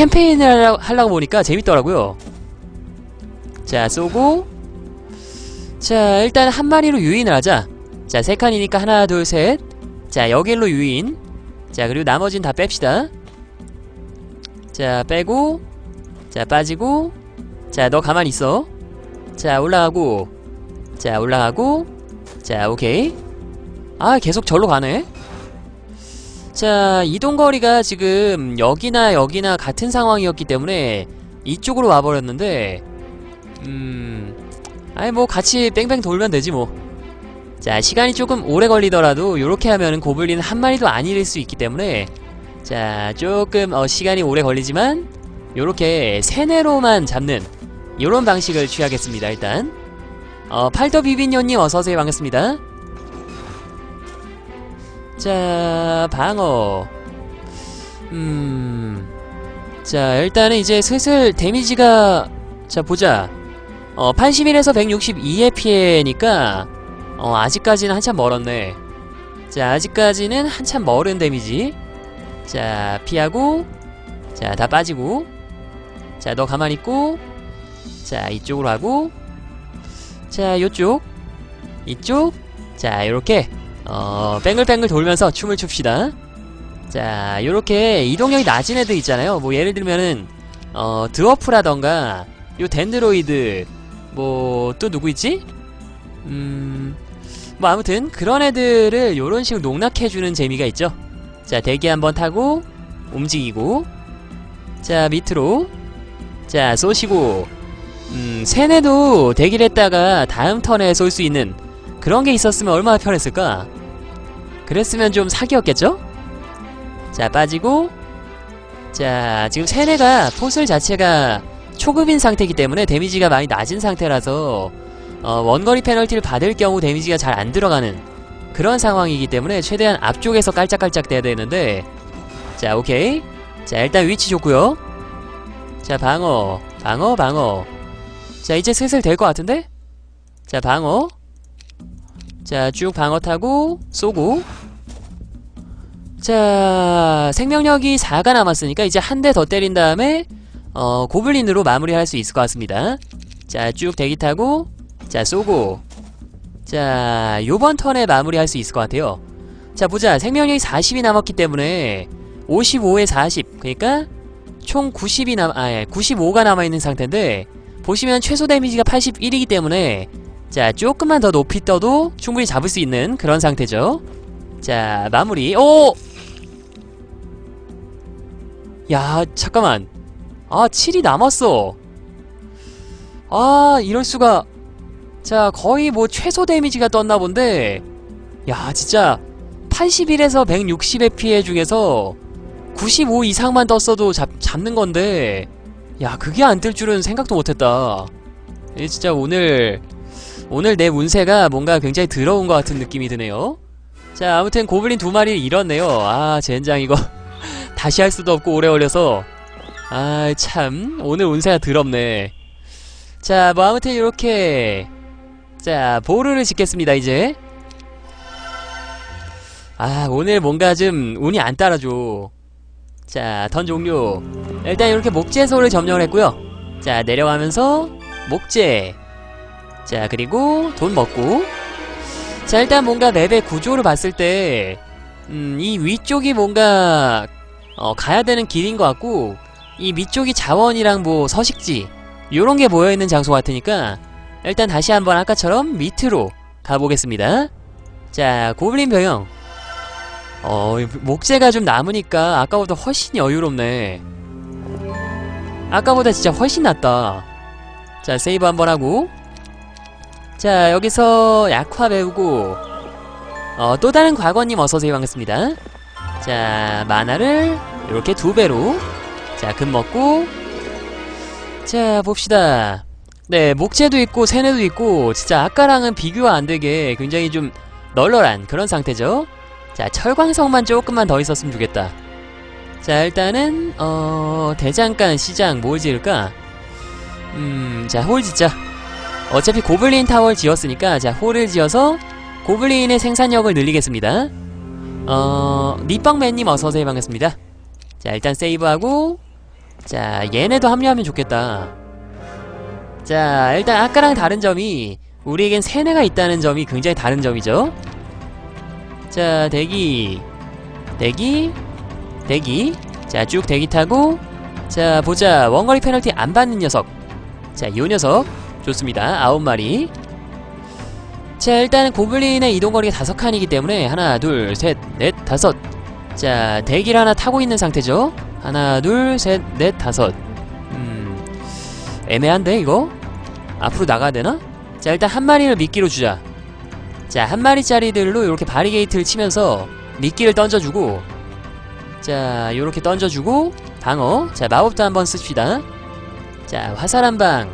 캠페인을 하려고, 하려고 보니까 재밌더라고요. 자, 쏘고. 자, 일단 한 마리로 유인을 하자. 자, 세 칸이니까 하나, 둘, 셋. 자, 여길로 유인. 자, 그리고 나머진 다 뺍시다. 자, 빼고. 자, 빠지고. 자, 너 가만히 있어. 자, 올라가고. 자, 올라가고. 자, 오케이. 아, 계속 절로 가네. 자, 이동거리가 지금 여기나 여기나 같은 상황이었기 때문에 이쪽으로 와버렸는데, 음, 아니, 뭐, 같이 뺑뺑 돌면 되지, 뭐. 자, 시간이 조금 오래 걸리더라도, 요렇게 하면은 고블린 한 마리도 안 잃을 수 있기 때문에, 자, 조금, 어, 시간이 오래 걸리지만, 요렇게 세네로만 잡는, 요런 방식을 취하겠습니다, 일단. 어, 팔더 비빈요님 어서오세요. 반갑습니다. 자, 방어. 음. 자, 일단은 이제 슬슬 데미지가, 자, 보자. 어, 81에서 162의 피해니까, 어, 아직까지는 한참 멀었네. 자, 아직까지는 한참 멀은 데미지. 자, 피하고, 자, 다 빠지고. 자, 너 가만히 있고. 자, 이쪽으로 하고. 자, 요쪽. 이쪽. 자, 요렇게. 어, 뱅글뱅글 돌면서 춤을 춥시다. 자, 요렇게 이동력이 낮은 애들 있잖아요. 뭐, 예를 들면은, 어, 드워프라던가, 요 덴드로이드, 뭐, 또 누구 있지? 음, 뭐, 아무튼, 그런 애들을 요런 식으로 농락해주는 재미가 있죠. 자, 대기 한번 타고, 움직이고, 자, 밑으로, 자, 쏘시고, 음, 세네도 대기를 했다가 다음 턴에 쏠 수 있는 그런 게 있었으면 얼마나 편했을까? 그랬으면 좀 사기였겠죠? 자, 빠지고. 자, 지금 세네가 포슬 자체가 초급인 상태이기 때문에 데미지가 많이 낮은 상태라서 어, 원거리 페널티를 받을 경우 데미지가 잘 안 들어가는 그런 상황이기 때문에 최대한 앞쪽에서 깔짝깔짝 돼야 되는데 자, 오케이. 자, 일단 위치 좋고요. 자, 방어. 방어, 방어. 자, 이제 슬슬 될 것 같은데? 자, 방어. 자, 쭉 방어 타고 쏘고. 자, 생명력이 4가 남았으니까 이제 한 대 더 때린 다음에 어, 고블린으로 마무리할 수 있을 것 같습니다. 자, 쭉 대기 타고 자, 쏘고. 자, 요번 턴에 마무리할 수 있을 것 같아요. 자, 보자. 생명력이 40이 남았기 때문에 55에 40. 그러니까 총 90이 남 아, 예, 95가 남아 있는 상태인데 보시면 최소 데미지가 81이기 때문에 자, 조금만 더 높이 떠도 충분히 잡을 수 있는 그런 상태죠. 자, 마무리. 오! 야, 잠깐만. 아, 7이 남았어. 아, 이럴 수가. 자, 거의 뭐 최소 데미지가 떴나 본데. 야, 진짜 81에서 160의 피해 중에서 95 이상만 떴어도 잡, 잡는 건데. 야, 그게 안 뜰 줄은 생각도 못 했다. 이 진짜 오늘 오늘 내 운세가 뭔가 굉장히 더러운 것 같은 느낌이 드네요. 자, 아무튼 고블린 두 마리 잃었네요. 아, 젠장 이거 다시 할 수도 없고 오래 걸려서 아, 참 오늘 운세가 더럽네. 자, 뭐 아무튼 이렇게 자, 보루를 짓겠습니다, 이제. 아, 오늘 뭔가 좀 운이 안 따라줘. 자, 턴 종료. 일단 이렇게 목재소를 점령을 했고요. 자, 내려가면서 목재. 자 그리고 돈 먹고 자 일단 뭔가 맵의 구조를 봤을 때 음, 이 위쪽이 뭔가 어, 가야 되는 길인 것 같고 이 밑쪽이 자원이랑 뭐 서식지 요런 게 모여있는 장소 같으니까 일단 다시 한번 아까처럼 밑으로 가보겠습니다. 자 고블린 병영. 어 목재가 좀 남으니까 아까보다 훨씬 여유롭네. 아까보다 진짜 훨씬 낫다. 자 세이브 한번 하고. 자 여기서 약화 배우고 어, 또 다른 과거님 어서오세요 반갑습니다 자 만화를 이렇게 두 배로. 자 금 먹고. 자 봅시다. 네 목재도 있고 세뇌도 있고 진짜 아까랑은 비교가 안되게 굉장히 좀 널널한 그런 상태죠. 자 철광석만 조금만 더 있었으면 좋겠다. 자 일단은 어 대장간 시장 뭘 지을까? 음자 홀 짓자. 어차피 고블린 타워를 지었으니까 자 홀을 지어서 고블린의 생산력을 늘리겠습니다 어... 니빵맨님 어서오세요. 반갑습니다. 자 일단 세이브하고 자 얘네도 합류하면 좋겠다. 자 일단 아까랑 다른 점이 우리에겐 세뇌가 있다는 점이 굉장히 다른 점이죠. 자 대기 대기 대기. 자 쭉 대기 타고 자 보자. 원거리 페널티 안 받는 녀석. 자 요 녀석. 좋습니다. 아홉 마리 자 일단은 고블린의 이동거리가 다섯 칸이기 때문에 하나 둘 셋 넷 다섯. 자 대기를 하나 타고 있는 상태죠. 하나 둘 셋 넷 다섯. 음 애매한데 이거? 앞으로 나가야 되나? 자 일단 한 마리를 미끼로 주자. 자 한 마리짜리들로 이렇게 바리게이트를 치면서 미끼를 던져주고 자 요렇게 던져주고 방어. 자 마법도 한번 씁시다. 자 화살 한방.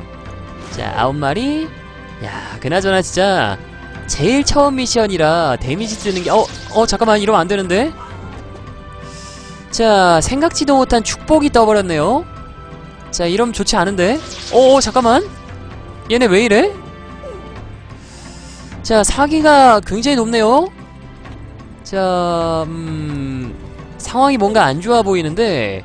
자 아홉 마리. 야 그나저나 진짜 제일 처음 미션이라 데미지 뜨는 게 어 어 잠깐만 이러면 안 되는데? 자 생각지도 못한 축복이 떠버렸네요. 자 이러면 좋지 않은데? 어 잠깐만. 얘네 왜 이래? 자 사기가 굉장히 높네요. 자 음, 상황이 뭔가 안 좋아 보이는데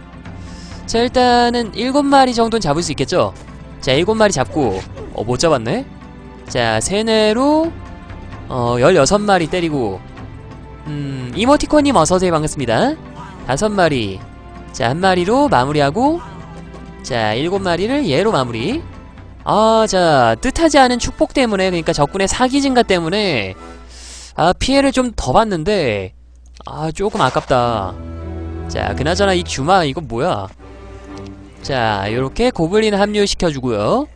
자 일단은 일곱 마리 정도는 잡을 수 있겠죠? 자 일곱 마리 잡고 어 못 잡았네? 자 세뇌로 어 16마리 때리고 음 이모티콘님 어서오세요. 반갑습니다. 다섯 마리. 자 한 마리로 마무리하고 자 일곱 마리를 얘로 마무리. 아 자 뜻하지 않은 축복 때문에 그러니까 적군의 사기 증가 때문에 아 피해를 좀 더 봤는데 아 조금 아깝다. 자 그나저나 이 주마 이거 뭐야? 자 요렇게 고블린 합류시켜주고요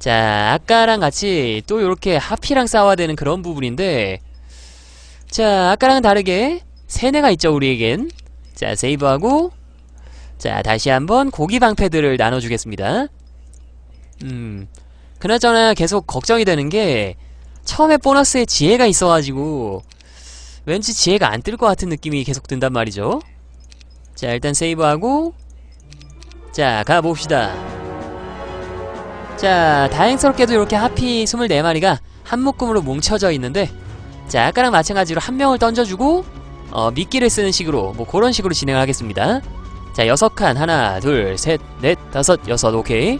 자 아까랑 같이 또 요렇게 하피랑 싸워야 되는 그런 부분인데 자 아까랑은 다르게 세뇌가 있죠 우리에겐. 자 세이브하고 자 다시 한번 고기 방패들을 나눠주겠습니다. 음 그나저나 계속 걱정이 되는 게 처음에 보너스에 지혜가 있어가지고 왠지 지혜가 안 뜰 것 같은 느낌이 계속 든단 말이죠. 자 일단 세이브하고 자 가봅시다 자 다행스럽게도 이렇게 하피 24마리가 한 묶음으로 뭉쳐져 있는데 자 아까랑 마찬가지로 한 명을 던져주고 어 미끼를 쓰는 식으로 뭐 그런 식으로 진행을 하겠습니다. 자 여섯 칸. 하나 둘 셋 넷 다섯 여섯. 오케이.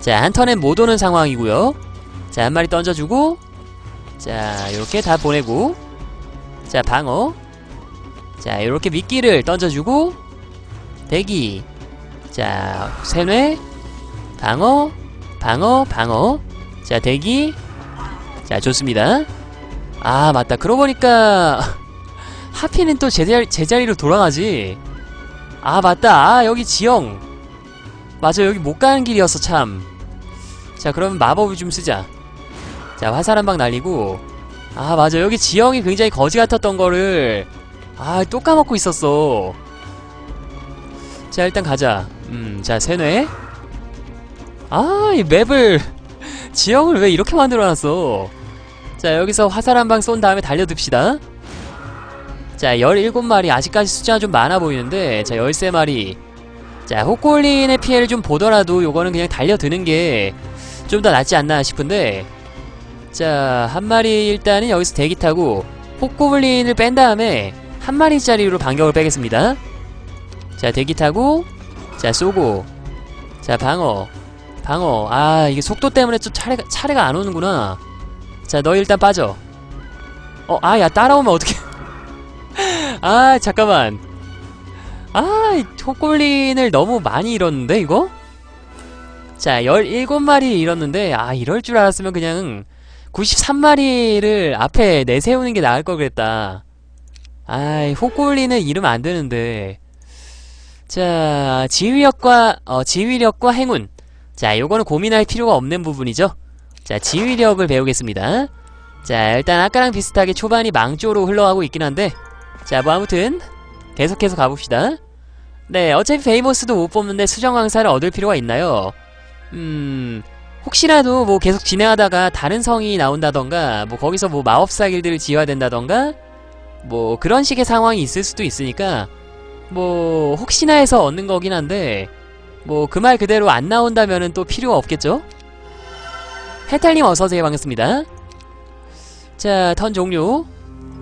자 한 턴엔 못 오는 상황이고요. 자 한 마리 던져주고 자 요렇게 다 보내고 자 방어. 자 요렇게 미끼를 던져주고 대기. 자 세뇌. 방어 방어 방어. 자 대기. 자 좋습니다. 아 맞다. 그러고 보니까 하피는 또 제자리, 제자리로 돌아가지. 아 맞다. 아 여기 지형. 맞아 여기 못 가는 길이었어 참 자 그러면 마법을 좀 쓰자. 자 화살 한 방 날리고. 아 맞아. 여기 지형이 굉장히 거지 같았던 거를 아 또 까먹고 있었어. 자 일단 가자. 음 자 세뇌 아 이 맵을 지형을 왜 이렇게 만들어놨어? 자 여기서 화살 한 방 쏜 다음에 달려듭시다. 자 17마리 아직까지 숫자가 좀 많아 보이는데 자 13마리. 자 호골린의 피해를 좀 보더라도 요거는 그냥 달려드는 게 좀 더 낫지 않나 싶은데. 자 한 마리 일단은 여기서 대기 타고 호골린을 뺀 다음에 한 마리짜리로 반격을 빼겠습니다. 자 대기 타고 자 쏘고. 자 방어 방어. 아 이게 속도 때문에 좀 차례가, 차례가 안 오는구나. 자 너 일단 빠져. 어 아 야 따라오면 어떡해. 아 잠깐만. 아 호골린을 너무 많이 잃었는데 이거? 자 17마리 잃었는데 아 이럴 줄 알았으면 그냥 93마리를 앞에 내세우는 게 나을 걸 그랬다. 아이 호골린을 잃으면 안 되는데. 자 지휘력과 어 지휘력과 행운 자 요거는 고민할 필요가 없는 부분이죠. 자 지휘력을 배우겠습니다. 자 일단 아까랑 비슷하게 초반이 망조로 흘러가고 있긴 한데 자 뭐 아무튼 계속해서 가봅시다. 네 어차피 베이모스도 못 뽑는데 수정광사를 얻을 필요가 있나요? 음 혹시라도 뭐 계속 진행하다가 다른 성이 나온다던가 뭐 거기서 뭐 마법사 길드를 지어야 된다던가 뭐 그런 식의 상황이 있을 수도 있으니까 뭐 혹시나 해서 얻는 거긴 한데 뭐 그 말 그대로 안 나온다면은 또 필요가 없겠죠? 해탈님 어서오세요. 반갑습니다. 자 턴 종료.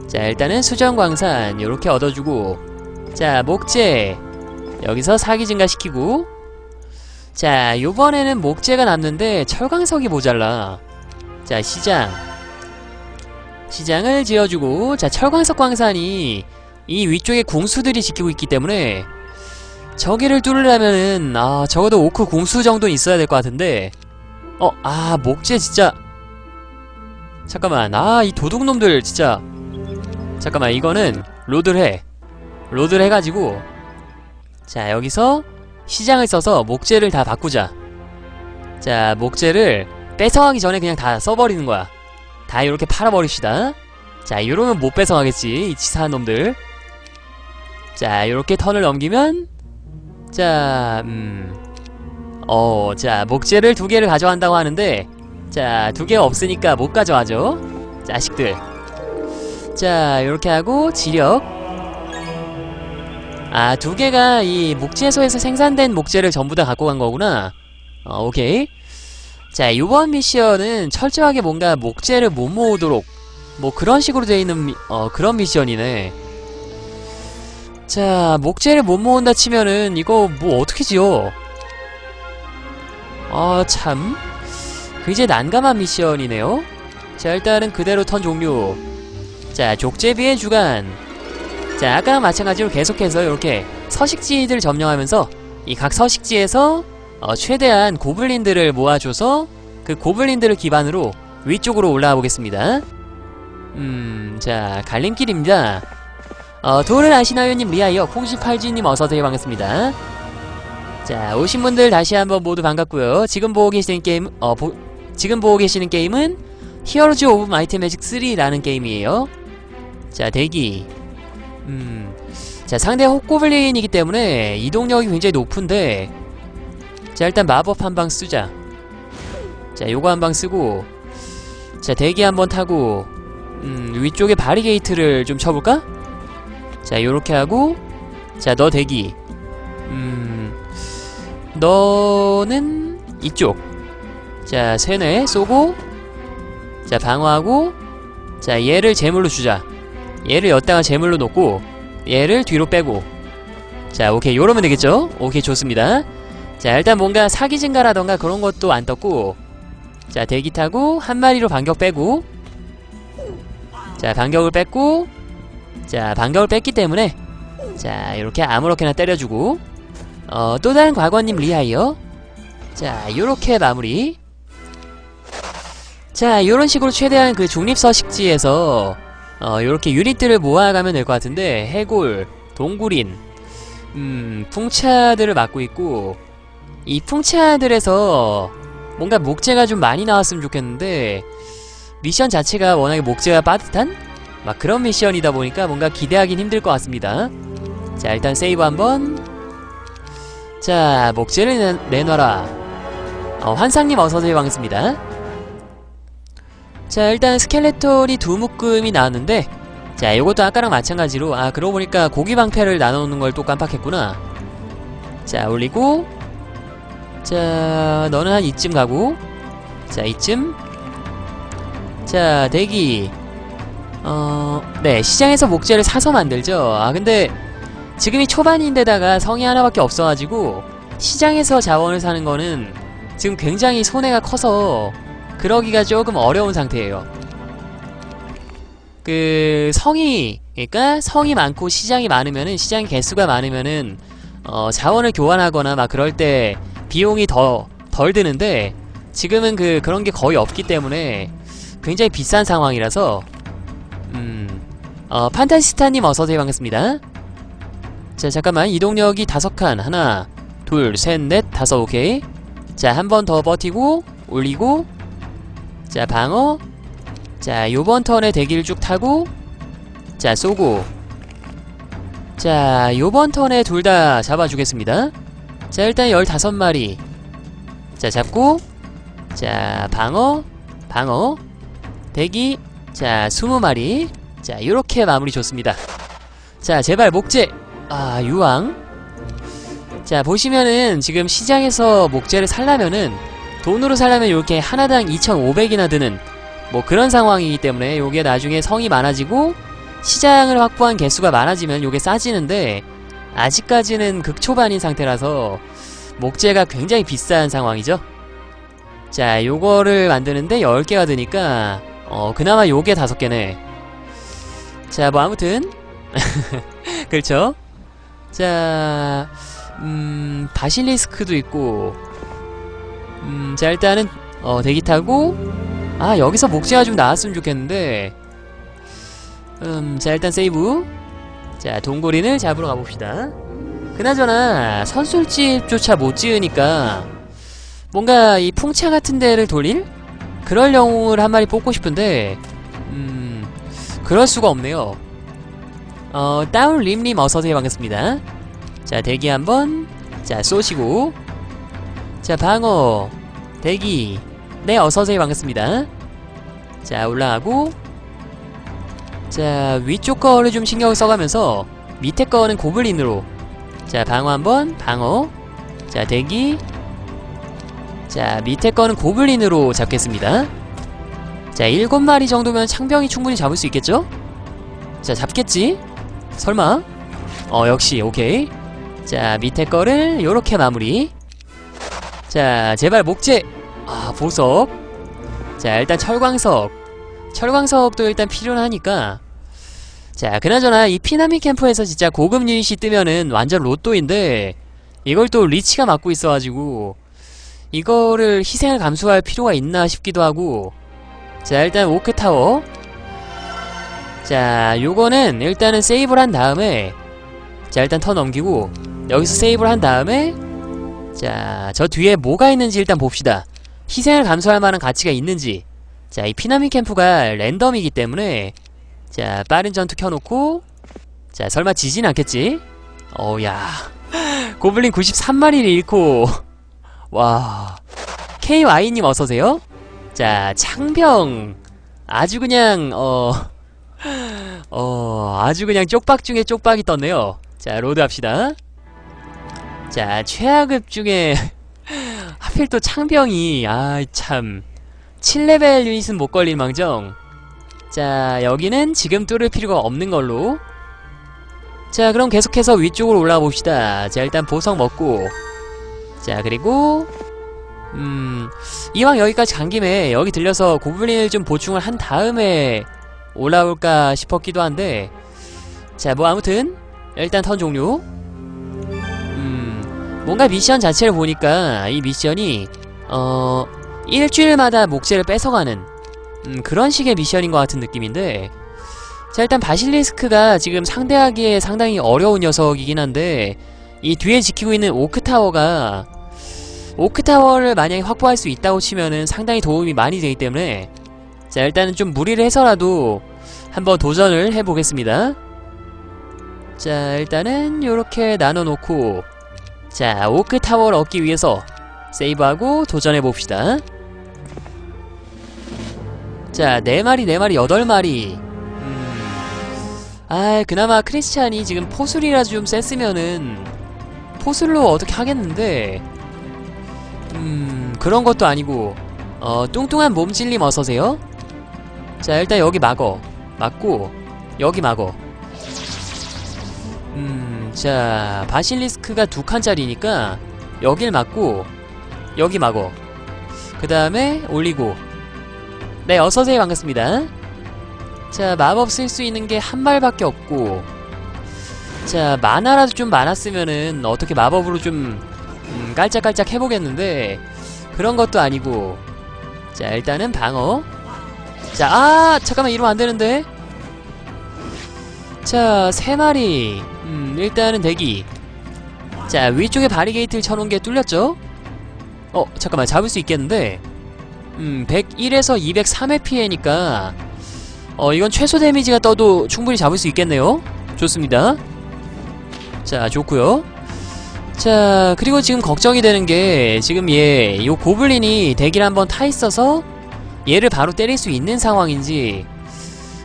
자 일단은 수정광산 요렇게 얻어주고. 자 목재. 여기서 사기 증가시키고. 자, 요번에는 목재가 남는데 철광석이 모자라. 자, 시장. 시장을 지어주고, 자, 철광석 광산이 이 위쪽에 궁수들이 지키고 있기 때문에 저기를 뚫으려면은, 아, 적어도 오크 궁수 정도는 있어야 될 것 같은데, 어, 아, 목재 진짜. 잠깐만, 아, 이 도둑놈들 진짜. 잠깐만, 이거는 로드를 해. 로드를 해가지고, 자, 여기서 시장을 써서 목재를 다 바꾸자. 자, 목재를 뺏어가기 전에 그냥 다 써버리는 거야. 다 이렇게 팔아버립시다. 자, 이러면 못 뺏어가겠지. 이 치사한 놈들. 자, 이렇게 턴을 넘기면, 자, 음, 어, 자, 목재를 두 개를 가져간다고 하는데, 자, 두 개가 없으니까 못 가져가죠. 자식들. 자, 이렇게 하고, 지력. 아, 두 개가 이 목재소에서 생산된 목재를 전부 다 갖고 간 거구나. 어, 오케이. 자, 이번 미션은 철저하게 뭔가 목재를 못 모으도록 뭐 그런 식으로 되어 있는 미, 어, 그런 미션이네. 자, 목재를 못 모은다 치면은 이거 뭐 어떻게 지어? 아, 참. 굉장히 난감한 미션이네요. 자, 일단은 그대로 턴 종료. 자, 족제비의 주간. 자, 아까랑 마찬가지로 계속해서 이렇게 서식지들 점령하면서 이 각 서식지에서 어, 최대한 고블린들을 모아줘서 그 고블린들을 기반으로 위쪽으로 올라가 보겠습니다. 음, 자, 갈림길입니다. 어, 도를 아시나요님, 리아이어, 콩18G님 어서오세요. 반갑습니다. 자, 오신 분들 다시 한번 모두 반갑고요. 지금 보고 계시는 게임, 어, 보, 지금 보고 계시는 게임은 히어로즈 오브 마이트 매직 3라는 게임이에요. 자, 대기. 음, 자, 상대 헛고블린이기 때문에 이동력이 굉장히 높은데, 자, 일단 마법 한 방 쓰자. 자, 요거 한 방 쓰고, 자, 대기 한 번 타고, 음, 위쪽에 바리게이트를 좀 쳐볼까? 자, 요렇게 하고, 자, 너 대기. 음, 너는 이쪽. 자, 세뇌 쏘고, 자, 방어하고, 자, 얘를 제물로 주자. 얘를 여기다가 제물로 놓고, 얘를 뒤로 빼고. 자, 오케이. 요러면 되겠죠? 오케이, 좋습니다. 자, 일단 뭔가 사기 증가라던가 그런 것도 안 떴고, 자, 대기 타고, 한 마리로 반격 빼고, 자, 반격을 뺐고, 자, 반격을 뺐기 때문에, 자, 이렇게 아무렇게나 때려주고, 어, 또 다른 과거님 리하이어. 자, 요렇게 마무리. 자, 요런 식으로 최대한 그 중립서식지에서, 어, 요렇게 유닛들을 모아가면 될 것 같은데, 해골, 동굴인, 음, 풍차들을 맡고 있고, 이 풍차들에서 뭔가 목재가 좀 많이 나왔으면 좋겠는데, 미션 자체가 워낙에 목재가 빠듯한? 막 그런 미션이다 보니까 뭔가 기대하긴 힘들 것 같습니다. 자, 일단 세이브 한번. 자, 목재를 내, 내놔라. 어, 환상님 어서오세요. 반갑습니다. 자, 일단 스켈레톤이 두 묶음이 나왔는데, 자, 이것도 아까랑 마찬가지로, 아, 그러고 보니까 고기 방패를 나눠놓는 걸 또 깜빡했구나. 자, 올리고, 자, 너는 한 이쯤 가고, 자, 이쯤. 자, 대기. 어, 네, 시장에서 목재를 사서 만들죠. 아, 근데 지금이 초반인데다가 성이 하나밖에 없어가지고 시장에서 자원을 사는 거는 지금 굉장히 손해가 커서 그러기가 조금 어려운 상태예요. 그 성이 그러니까 성이 많고 시장이 많으면은 시장의 개수가 많으면은 어, 자원을 교환하거나 막 그럴 때 비용이 더 덜 드는데 지금은 그 그런 게 거의 없기 때문에 굉장히 비싼 상황이라서 음, 어, 판타시스타님 어서오세요 반갑습니다. 자, 잠깐만. 이동력이 다섯 칸. 하나, 둘, 셋, 넷, 다섯. 오케이. 자, 한 번 더 버티고, 올리고. 자, 방어. 자, 요번 턴에 대기를 쭉 타고. 자, 쏘고. 자, 요번 턴에 둘 다 잡아주겠습니다. 자, 일단 15마리. 자, 잡고. 자, 방어. 방어. 대기. 자, 20마리. 자, 요렇게 마무리 좋습니다. 자, 제발 목재. 아, 유황. 자, 보시면은 지금 시장에서 목재를 살려면은 돈으로 살려면 이렇게 하나당 2,500이나 드는 뭐 그런 상황이기 때문에 요게 나중에 성이 많아지고 시장을 확보한 개수가 많아지면 요게 싸지는데 아직까지는 극초반인 상태라서 목재가 굉장히 비싼 상황이죠. 자, 요거를 만드는데 10개가 드니까 어, 그나마 요게 5개네. 자, 뭐 아무튼 그렇죠? 자, 음, 바실리스크도 있고 음, 자, 일단은 어, 대기 타고 아, 여기서 목재가 좀 나왔으면 좋겠는데 음, 자, 일단 세이브 자, 동고린을 잡으러 가봅시다. 그나저나 선술집조차 못 지으니까 뭔가 이 풍차 같은 데를 돌릴 그럴 영웅을 한 마리 뽑고 싶은데 음 그럴 수가 없네요. 어 다운 림님 어서오세요. 반갑습니다. 자 대기 한번. 자 쏘시고. 자 방어. 대기. 네 어서오세요. 반갑습니다. 자 올라가고. 자 위쪽 거를 좀 신경을 써가면서 밑에 거는 고블린으로. 자 방어 한번. 방어. 자 대기 자 밑에 거는 고블린으로 잡겠습니다. 자 일곱 마리 정도면 창병이 충분히 잡을 수 있겠죠? 자 잡겠지? 설마? 어 역시 오케이. 자 밑에 거를 요렇게 마무리. 자 제발 목재. 아 보석. 자 일단 철광석. 철광석도 일단 필요는 하니까. 자 그나저나 이 피나미 캠프에서 진짜 고급 유닛이 뜨면은 완전 로또인데 이걸 또 리치가 맡고 있어가지고 이거를 희생을 감수할 필요가 있나 싶기도 하고. 자 일단 오크타워. 자 요거는 일단은 세이브를 한 다음에 자 일단 턴 넘기고 여기서 세이브를 한 다음에 자 저 뒤에 뭐가 있는지 일단 봅시다. 희생을 감수할 만한 가치가 있는지. 자 이 피나미 캠프가 랜덤이기 때문에 자 빠른 전투 켜놓고 자 설마 지진 않겠지? 어우야. 고블린 93마리를 잃고 와 KY님 어서오세요. 자 창병. 아주 그냥 어... 어... 아주 그냥 쪽박 중에 쪽박이 떴네요. 자 로드 합시다. 자 최하급 중에 하필 또 창병이 아 참. 7레벨 유닛은 못 걸릴 망정. 자 여기는 지금 뚫을 필요가 없는 걸로. 자 그럼 계속해서 위쪽으로 올라가 봅시다. 자 일단 보석 먹고 자 그리고 음 이왕 여기까지 간 김에 여기 들려서 고블린을 좀 보충을 한 다음에 올라올까 싶었기도 한데 자 뭐 아무튼 일단 턴 종료. 음 뭔가 미션 자체를 보니까 이 미션이 어 일주일마다 목재를 뺏어가는 음, 그런 식의 미션인 것 같은 느낌인데 자 일단 바실리스크가 지금 상대하기에 상당히 어려운 녀석이긴 한데 이 뒤에 지키고 있는 오크타워가 오크타워를 만약에 확보할 수 있다고 치면은 상당히 도움이 많이 되기 때문에 자 일단은 좀 무리를 해서라도 한번 도전을 해보겠습니다 자 일단은 요렇게 나눠놓고 자 오크타워를 얻기 위해서 세이브하고 도전해봅시다 자, 네 마리, 네 마리, 여덟 마리. 음. 아, 그나마 크리스찬이 지금 포술이라도 좀 셌으면은 포술로 어떻게 하겠는데. 음, 그런 것도 아니고. 어, 뚱뚱한 몸찔림 어서세요. 자, 일단 여기 막어. 막고 여기 막어. 음, 자, 바실리스크가 두 칸짜리니까 여길 막고 여기 막어. 그 다음에 올리고 네 어서오세요 반갑습니다 자 마법 쓸 수 있는 게 한 발밖에 없고 자 만화라도 좀 많았으면은 어떻게 마법으로 좀 음, 깔짝깔짝 해보겠는데 그런 것도 아니고. 자 일단은 방어. 자 아 잠깐만 이러면 안되는데. 자 세마리. 음 일단은 대기. 자 위쪽에 바리게이트를 쳐놓은 게 뚫렸죠? 어 잠깐만 잡을 수 있겠는데. 음, 101에서 203의 피해니까 어, 이건 최소 데미지가 떠도 충분히 잡을 수 있겠네요. 좋습니다. 자, 좋고요. 자, 그리고 지금 걱정이 되는 게 지금 얘, 요 고블린이 대기를 한번 타 있어서 얘를 바로 때릴 수 있는 상황인지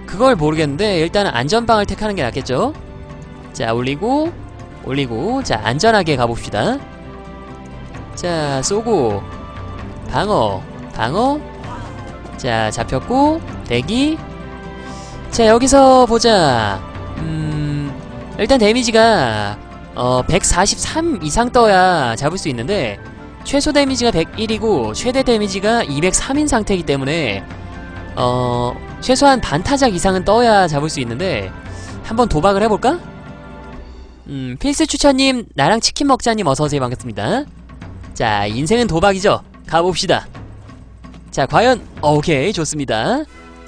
그걸 모르겠는데 일단은 안전방을 택하는 게 낫겠죠? 자, 올리고 올리고 자, 안전하게 가봅시다. 자, 쏘고 방어 방어 자 잡혔고 대기 자 여기서 보자 음 일단 데미지가 어, 143 이상 떠야 잡을 수 있는데 최소 데미지가 101이고 최대 데미지가 203인 상태이기 때문에 어, 최소한 반타작 이상은 떠야 잡을 수 있는데 한번 도박을 해볼까? 음, 필수 추천님, 나랑 치킨 먹자님 어서오세요. 반갑습니다. 자, 인생은 도박이죠. 가봅시다. 자, 과연, 어, 오케이, 좋습니다.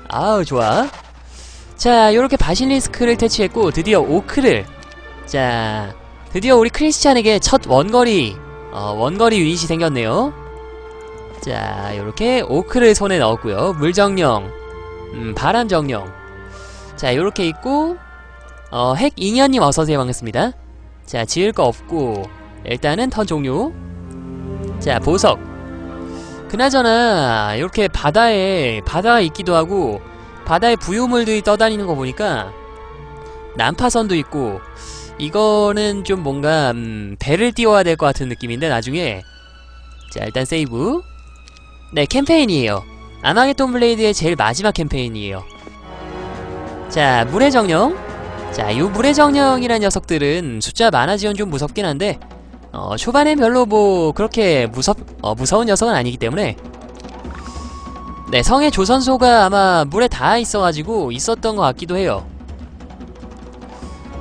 아우, 좋아. 자, 요렇게 바실리스크를 퇴치했고, 드디어 오크를. 자, 드디어 우리 크리스찬에게 첫 원거리, 어, 원거리 유닛이 생겼네요. 자, 요렇게 오크를 손에 넣었고요. 물정령, 음, 바람정령. 자, 요렇게 있고, 어, 핵 잉여님 어서오세요. 반갑습니다. 자, 지을 거 없고, 일단은 턴 종료. 자, 보석. 그나저나, 이렇게 바다에, 바다가 있기도 하고, 바다에 부유물들이 떠다니는 거 보니까, 난파선도 있고, 이거는 좀 뭔가, 음, 배를 띄워야 될 것 같은 느낌인데, 나중에. 자, 일단 세이브. 네, 캠페인이에요. 아마겟돈 블레이드의 제일 마지막 캠페인이에요. 자, 물의 정령. 자, 요 물의 정령이란 녀석들은 숫자 많아지면 좀 무섭긴 한데, 어, 초반엔 별로 뭐, 그렇게 무섭, 어, 무서운 녀석은 아니기 때문에, 네, 성의 조선소가 아마 물에 닿아 있어가지고 있었던 것 같기도 해요.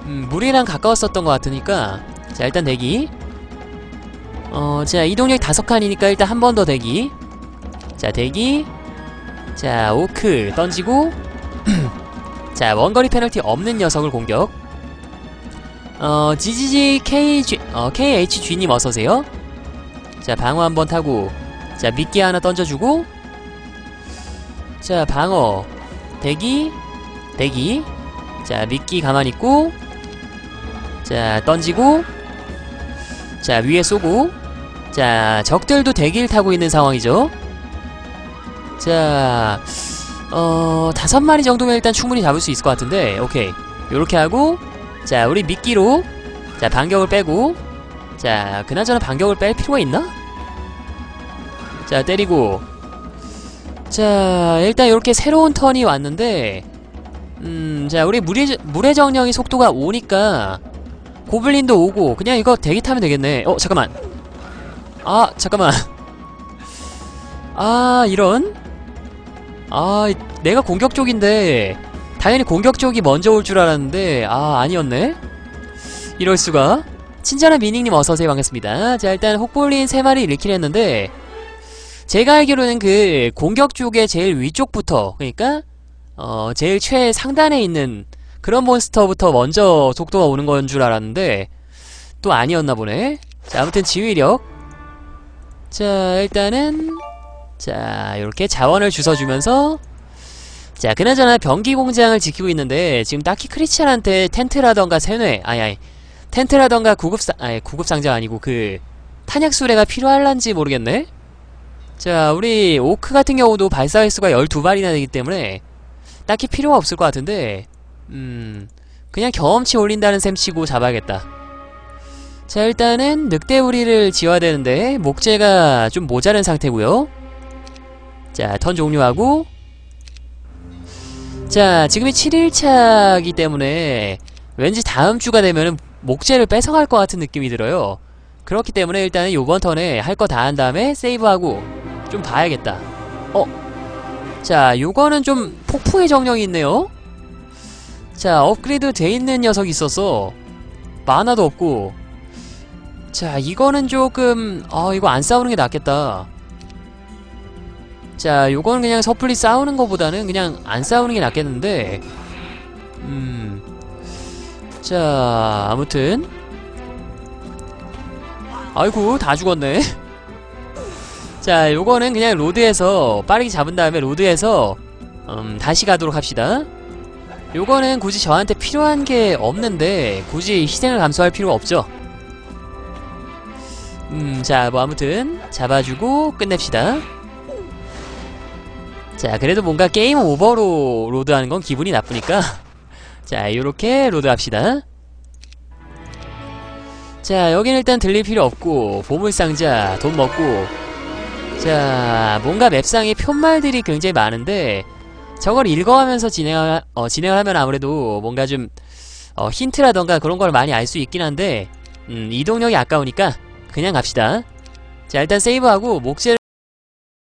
음, 물이랑 가까웠었던 것 같으니까, 자, 일단 대기. 어, 자, 이동력 다섯 칸이니까 일단 한 번 더 대기. 자, 대기. 자, 오크 던지고. 자, 원거리 페널티 없는 녀석을 공격. 어, GGG KG, 어, KHG님 어서오세요. 자, 방어 한번 타고. 자, 미끼 하나 던져주고. 자, 방어. 대기. 대기. 자, 미끼 가만히 있고. 자, 던지고. 자, 위에 쏘고. 자, 적들도 대기를 타고 있는 상황이죠. 자, 어, 다섯 마리 정도면 일단 충분히 잡을 수 있을 것 같은데, 오케이. 요렇게 하고, 자, 우리 미끼로, 자, 반격을 빼고, 자, 그나저나 반격을 뺄 필요가 있나? 자, 때리고, 자, 일단 이렇게 새로운 턴이 왔는데, 음, 자, 우리 물의, 물의 정령이 속도가 오니까, 고블린도 오고, 그냥 이거 대기 타면 되겠네. 어, 잠깐만. 아, 잠깐만. 아, 이런? 아, 이- 내가 공격 쪽인데 당연히 공격 쪽이 먼저 올 줄 알았는데 아, 아니었네. 이럴 수가. 친절한 미닝님 어서 오세요. 반갑습니다. 자, 일단 혹볼린 세 마리 잃긴 했는데 제가 알기로는 그 공격 쪽의 제일 위쪽부터 그러니까 어, 제일 최상단에 있는 그런 몬스터부터 먼저 속도가 오는 건 줄 알았는데 또 아니었나 보네. 자, 아무튼 지휘력. 자, 일단은 자, 이렇게 자원을 주워주면서 자, 그나저나 병기 공장을 지키고 있는데 지금 딱히 크리스찬한테 텐트라던가 세뇌, 아니 아니 텐트라던가 구급상, 아니 구급상자 아니고 그 탄약 수레가 필요할란지 모르겠네. 자, 우리 오크 같은 경우도 발사 횟수가 12발이나 되기 때문에 딱히 필요가 없을 것 같은데 음, 그냥 경험치 올린다는 셈 치고 잡아야겠다. 자, 일단은 늑대우리를 지어야 되는데 목재가 좀 모자른 상태고요. 자, 턴 종료하고 자, 지금이 7일차이기 때문에 왠지 다음 주가 되면은 목재를 뺏어갈 것 같은 느낌이 들어요. 그렇기 때문에 일단은 요번 턴에 할 거 다 한 다음에 세이브하고 좀 봐야겠다. 어? 자, 요거는 좀 폭풍의 정령이 있네요? 자, 업그레이드 돼 있는 녀석이 있었어. 만화도 없고. 자, 이거는 조금, 어, 이거 안 싸우는 게 낫겠다. 자, 요건 그냥 섣불리 싸우는 것보다는 그냥 안 싸우는 게 낫겠는데, 음, 자, 아무튼, 아이고, 다 죽었네. 자, 요거는 그냥 로드에서, 빠르게 잡은 다음에 로드에서, 음, 다시 가도록 합시다. 요거는 굳이 저한테 필요한 게 없는데, 굳이 희생을 감수할 필요가 없죠. 음, 자, 뭐 아무튼, 잡아주고, 끝냅시다. 자 그래도 뭔가 게임 오버로 로드하는 건 기분이 나쁘니까 자 요렇게 로드합시다 자 여기는 일단 들릴 필요 없고 보물상자 돈 먹고 자 뭔가 맵상에 푯말들이 굉장히 많은데 저걸 읽어가면서 진행, 어, 진행을 하면 아무래도 뭔가 좀 어, 힌트라던가 그런 걸 많이 알 수 있긴 한데 음, 이동력이 아까우니까 그냥 갑시다. 자, 일단 세이브하고 목재를